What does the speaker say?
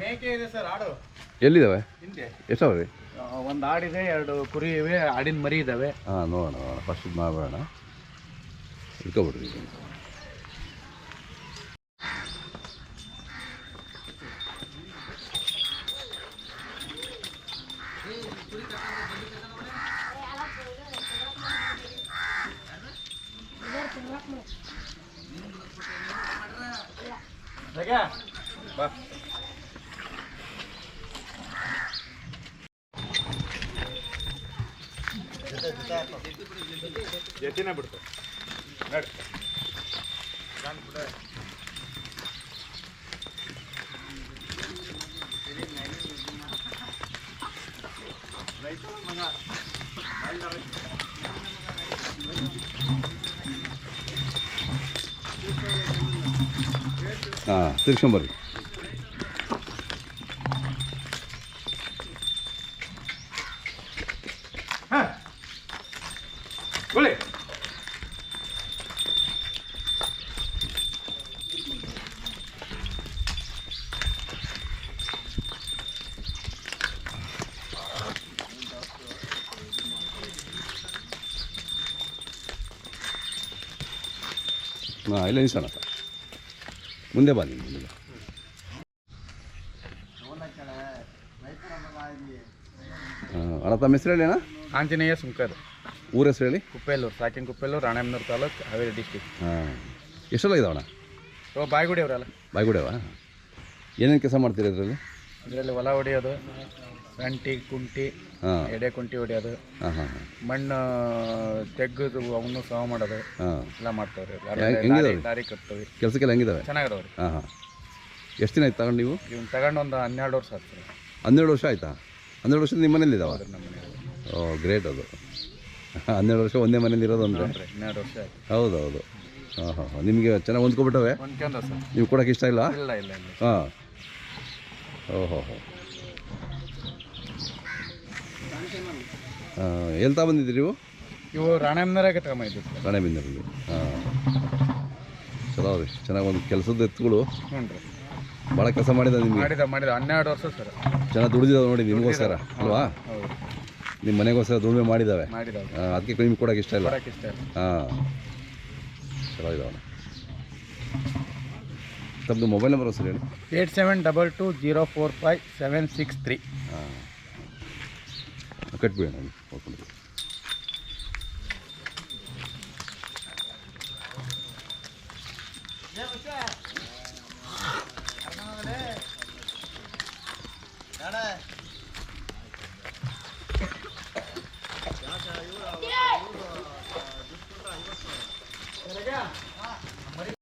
ಸಂಖ್ಯೆ ಇದೆ ಸರ್ ಆಡು. ಎಲ್ಲಿದ್ದಾವೆ ಹಿಂದೆ. ಒಂದು ಆಡಿದೆ ಎರಡು ಕುರಿ ಇವೆ ಆಡಿನ ಮರಿ ಇದಾವೆ. ಹಾಂ ನೋಡೋಣ ನೋಡೋಣ. ಫಸ್ಟ್ ಇದು ಮಾಡೋಣ ಇಟ್ಕೊಬಿಡ್ರಿ. ಬಾ. ಜೊತೆನೇ ಬಿಡ್ತು. ನಡಿ. ಹಾಂ ತಿರ್ಸ್ಕೊಂಬರ್ರಿ 원래 아, 일년 있어 놨다. 문대 반이 문대 반. ಅಣ್ಣ ತಮ್ಮ ಹೆಸರು ಹೇಳಿ ಅಣ್ಣ? ಆಂಜನೇಯ ಸುಂಕರ್. ಊರ ಹೆಸರು ಹೇಳಿ? ಕುಪ್ಪೇಲೂರು ಸಾಕಿನ ಕುಪ್ಪೇಲೂರು ರಾಣೇಮನೂರು ತಾಲೂಕು ಹಾವೇರಿ ಡಿಸ್ಟಿಕ್ ಹಾಂ. ಎಷ್ಟೆಲ್ಲ ಇದಾವಣ್ಣ ಓ ಬಾಯ್ಗುಡಿ ಅವರಲ್ಲ. ಬಾಯ್ಗುಡವ ಏನೇನು ಕೆಲಸ ಮಾಡ್ತೀರಿ ಇದರಲ್ಲಿ ಇದರಲ್ಲಿ ಹೊಲ ಹೊಡೆಯೋದು ರಂಟಿ ಕುಂಟಿ ಹಾಂ. ಎಡೆ ಕುಂಟಿ ಹೊಡೆಯೋದು ಹಾಂ ಹಾಂ ಹಾಂ. ಮಣ್ಣು ತೆಗೆದು ಅವನು ಸಹ ಮಾಡೋದು ಹಾಂ. ಎಲ್ಲ ಮಾಡ್ತಾವ್ರಿ ಹೆಂಗ್- ಹೆಂಗಿದಾವೆ? ದಾರಿ ಕಟ್ತೀವಿ ಕೆಲಸಕ್ಕೆಲ್ಲ ಹೆಂಗಿದಾವೆ? ಚೆನ್ನಾಗಿದಾವ್ರಿ ಹಾಂ ಹಾಂ. ಎಷ್ಟು ದಿನ ಆಯ್ತು ತಗೊಂಡು ನೀವು? ಇವ್ನ ತಗೊಂಡು ಒಂದು ಹನ್ನೆರಡು ವರ್ಷ ಆಗ್ತದೆ ಹನ್ನೆರಡು ವರ್ಷ ಆಯ್ತಾ? ಹನ್ನೆರಡು ವರ್ಷದ ನಿಮ್ಮ ಮನೇಲಿ ಇದಾವ ಓ ಗ್ರೇಟ್ ಅದು. ಹನ್ನೆರಡು ವರ್ಷ ಒಂದೇ ಮನೇಲಿ ಇರೋದು ಅಂದರೆ? ಹನ್ನೆರಡು ವರ್ಷ ಹೌದು ಹೌದು. ಹಾಂ ಹಾಂ ಹಾಂ. ನಿಮಗೆ ಚೆನ್ನಾಗಿ ಹೊಂದ್ಕೊಬಿಟ್ಟವೆ ನೀವು ಕೊಡೋಕೆ ಇಷ್ಟ ಇಲ್ಲ? ಇಲ್ಲ ಇಲ್ಲ ಇಲ್ಲ. ಹಾಂ. ಓಹೋ ಹೋ ಎಲ್ಲಿ ತಾ ಬಂದಿದ್ದೀರಿ ನೀವು? ಇವು ಸರ್. ರಾಣೆಬೆನ್ನೂರಲ್ಲಿ ಹಾಂ. ಚಲೋ ರೀ ಚೆನ್ನಾಗಿ ಒಂದು ಕೆಲಸದ ಎತ್ತುಗಳು ಹ್ಞೂ ರೀ ಭಾಳ ಕೆಲಸ ಮಾಡಿದ ನಿಮಗೆ? ಮಾಡಿದ ಮಾಡಿದ. ಹನ್ನೆರಡು ವರ್ಷ ಸರ್. ಚೆನ್ನಾಗಿ ದುಡಿದಿದ್ದಾವೆ ನೋಡಿ ನಿಮಗೋಸ್ಕರ ಅಲ್ವಾ? ಹೌದು ನಿಮ್ಮ ಮನೆಗೋಸ್ಕರ ದುಡಿಮೆ ಮಾಡಿದ್ದಾವೆ ಆ, ಅದಕ್ಕೆ ನಿಮ್ಗೆ ಕೊಡೋಕೆ ಇಷ್ಟ ಇಲ್ಲ? ಇಷ್ಟ ಇಲ್ಲ. ಹಾಂ. ತಮ್ಮದು ಮೊಬೈಲ್ ನಂಬರ್ ಸರ್ ಹೇಳಿ. Eight seven double two zero four five seven six three. ಹಾಂ. ಕಟ್ಬಿಡಿ ನಾನು